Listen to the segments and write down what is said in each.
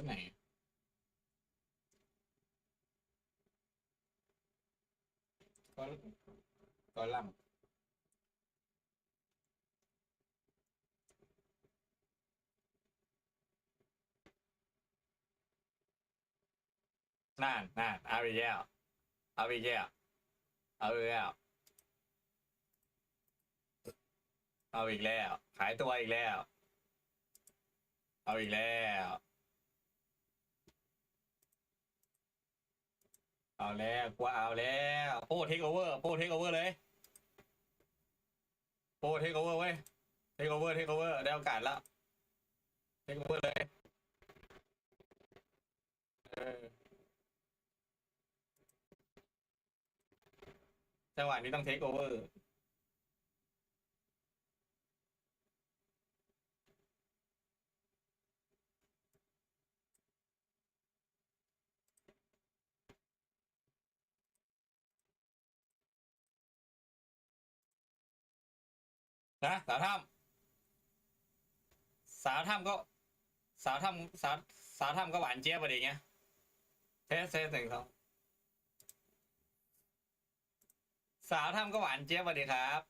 ต้นไหน ก็ก็ล่ำนั่นนั่นเอาอีกแล้วเอาอีกแล้วเอาอีกแล้วเอาอีกแล้ว ขายตัวอีกแล้ว เอาอีกแล้ว เอาแล้วกว่าเอาแล้วโป้เทคโอเวอร์โป้เทคโอเวอร์เลยโป้เทคโอเวอร์เว้ยเทคโอเวอร์เทคโอเวอร์ได้โอกาสแล้วเทคโอเวอร์เลยเจังหวะนี้ต้องเทคโอเวอร์ นะสาวถ้ำสาวถ้ำก็ สาวถ้ำสาวสาวถ้ำก็หวานเจี๊ยบพอดีเงี้ยเทสเทสหนึ่งสองสาวถ้ำก็หวานเจี๊ยบพอดีครับ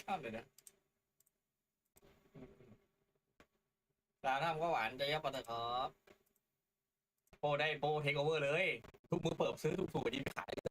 ชอบเลยนะสาวถ้ำก็หวานเจี๊ยบพอดีครับโปได้โปเทคโอเวอร์เลย ทุกมือเปิดซื้อถูกๆกว่านี้ไปขายเลย